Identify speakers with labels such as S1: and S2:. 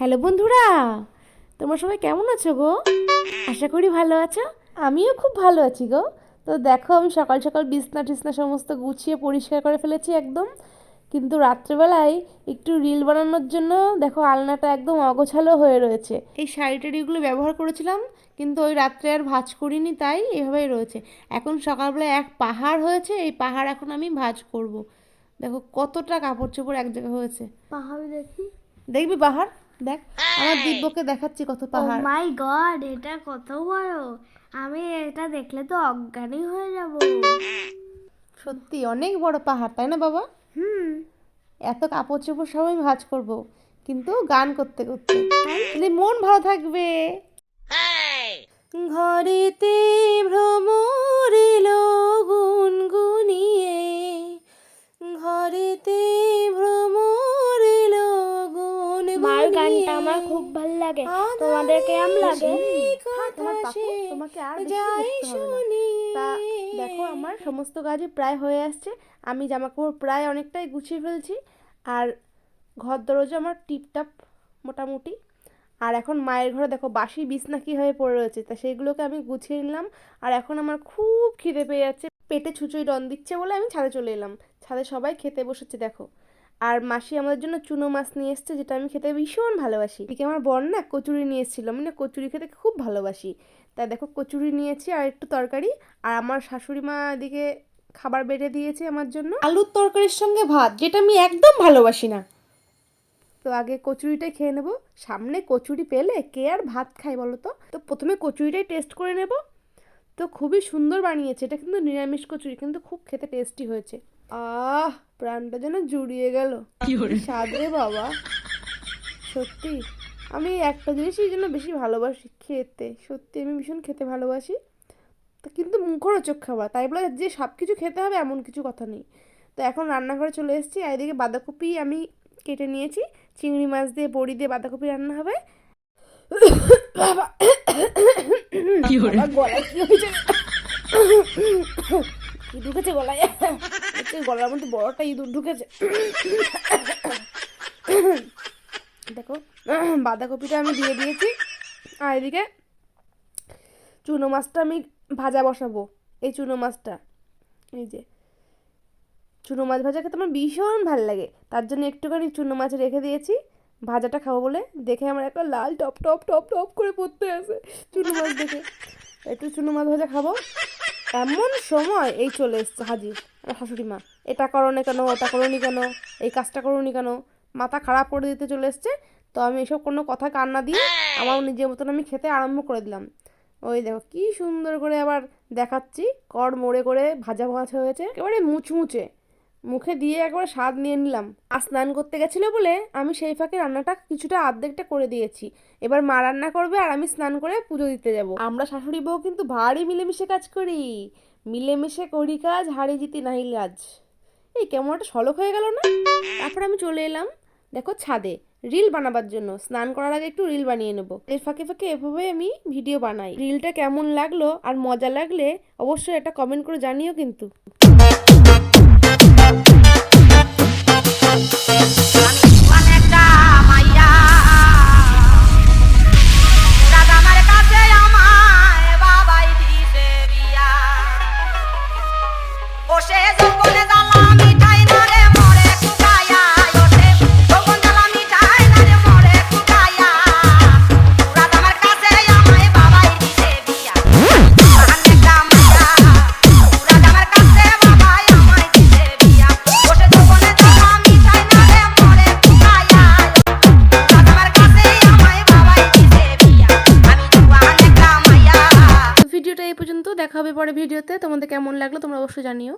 S1: Hello বন্ধুরা তোমরা সবাই কেমন আছো গো? আশা করি ভালো আছো। আমিও খুব ভালো আছি গো। তো দেখো আমি সকাল সকাল বিছনা টিছনা সমস্ত গুছিয়ে পরিষ্কার করে ফেলেছি একদম। কিন্তু রাত্রেবেলায় একটু রিল বানানোর জন্য দেখো আলনাটা একদম অগোছালো হয়ে রয়েছে। এই শাড়ি টাড়িগুলো ব্যবহার করেছিলাম কিন্তু ওই রাত্রে আর ভাঁজ করিনি তাই এভাবেই রয়েছে। এখন সকালবেলায় এক পাহাড় হয়েছে এই পাহাড় এখন আমি ভাঁজ করব। দেখো কতটা কাপড় চোপড় এক জায়গায় হয়েছে।
S2: পাহাড় দেখি।
S1: দেখবি পাহাড়? দেখ আমার দিব্যকে দেখাচ্ছি কত পাহাড়।
S2: মাই গড এটা কত বড়। আমি এটা দেখলে তো অজ্ঞানই হয়ে যাব।
S1: সত্যি অনেক বড় পাহাড় তাই না বাবা?
S2: হুম।
S1: এত কাপড় চোপড় সব আমি ভাঁজ করব কিন্তু গান করতে করতে। তাহলে মন ভালো থাকবে। ঘরেতে ভ্রমর
S2: লাগে? তোমাদের কেমন লাগে?
S1: তোমার তোমাকে আর বেশি। তা দেখো আমার সমস্ত কাজই প্রায় হয়ে আসছে। আমি জামা কাপড় প্রায় অনেকটাই গুছিয়ে ফেলছি। আর ঘর দরজা আমার টিপটাপ মোটামুটি। আর এখন মায়ের ঘরে দেখো বাসি বিছনা হয়ে পড়ে রয়েছে। তা সেইগুলোকে আমি গুছিয়ে নিলাম। আর এখন আমার খুব খিদে পেয়ে যাচ্ছে। পেটে ছুঁচোই ডন দিচ্ছে বলে আমি ছাদে চলে এলাম। ছাদে সবাই খেতে বসেছে দেখো। আর মাসি আমাদের জন্য চুনো মাছ নিয়ে এসছে যেটা আমি খেতে ভীষণ ভালোবাসি। এদিকে আমার বর না কচুরি নিয়ে এসেছিল মানে কচুরি খেতে খুব ভালোবাসি। তাই দেখো কচুরি নিয়েছি আর একটু তরকারি আর আমার শাশুড়ি মা এদিকে খাবার বেড়ে দিয়েছে আমার জন্য। আলুর তরকারির সঙ্গে ভাত যেটা আমি একদম ভালোবাসি না। তো আগে কচুরিটাই খেয়ে নেব সামনে কচুরি পেলে কে আর ভাত খায় বলো তো? তো প্রথমে কচুরিটাই টেস্ট করে নেব। তো খুবই সুন্দর বানিয়েছে এটা কিন্তু নিরামিষ কচুরি কিন্তু খুব খেতে টেস্টি হয়েছে। আহ! প্রাণটা যেন জুড়িয়ে গেল। স্বাদ রে বাবা। সত্যি আমি একটা জিনিসই জন্য বেশি ভালোবাসি খেতে। সত্যি আমি ভীষণ খেতে ভালোবাসি। তা কিন্তু মুখরোচক খাবার। তাই বলে যে সব কিছু খেতে হবে এমন কিছু কথা নেই। তো এখন রান্নাঘরে চলে এসেছি। আর এদিকে বাঁধাকপি আমি কেটে নিয়েছি। চিংড়ি মাছ দিয়ে বড়ি দিয়ে বাঁধাকপি রান্না হবে। গলায় কি হয়েছে? ঢুকেছে গলায়? গলার মধ্যে বড়টা ইঁদুর ঢুকেছে। দেখো, বাঁধাকপিটা আমি দিয়ে দিয়েছি। আর এদিকে চুনো মাছটা আমি ভাজা বসাবো, এই চুনো মাছটা। এই যে, চুনো মাছ ভাজা খেতে আমার ভীষণ ভালো লাগে। তার জন্য একটুখানি চুনো মাছ রেখে দিয়েছি। ভাজাটা খাব বলে দেখে আমার একটা লাল টপ টপ টপ টপ করে পড়তে আছে। চুনো মাছ দেখে, একটু চুনো মাছ ভাজা খাব। এমন সময় এই চলে এসছে হাজির। শাশুড়ি মা এটা করনি কেন, ওটা করনি কেন, এই কাজটা করনি কেন? মাথা খারাপ করে দিতে চলে এসছে, তো আমি এসব কোনো কথা কান্না দিয়ে আমার নিজের মতন আমি খেতে আরম্ভ করে দিলাম। ওই দেখো, কি সুন্দর করে আবার দেখাচ্ছি কর মোড়ে করে ভাজা মাছ হয়েছে, একেবারে মুচমুচে। মুখে দিয়ে একবার স্বাদ নিয়ে নিলাম। আর স্নান করতে গেছিল বলে আমি সেই ফাঁকে রান্নাটা কিছুটা অর্ধেকটা করে দিয়েছি। এবার মা রান্না করবে আর আমি স্নান করে পুজো দিতে যাব। আমরা শাশুড়ি বউ কিন্তু ভারী মিলেমিশে কাজ করি। মিলেমিশে করি কাজ, হারি জিতি নাহি লাজ। এই কেমন একটা সলক হয়ে গেল না? তারপর আমি চলে এলাম, দেখো ছাদে, রিল বানাবার জন্য। স্নান করার আগে একটু রিল বানিয়ে নেব। এর ফাঁকে ফাঁকে এভাবে আমি ভিডিও বানাই। রিলটা কেমন লাগল আর মজা লাগলে অবশ্যই একটা কমেন্ট করে জানিও কিন্তু। দেখা হবে পরে ভিডিওতে। তোমাদের কেমন লাগল তোমরা অবশ্যই জানিও।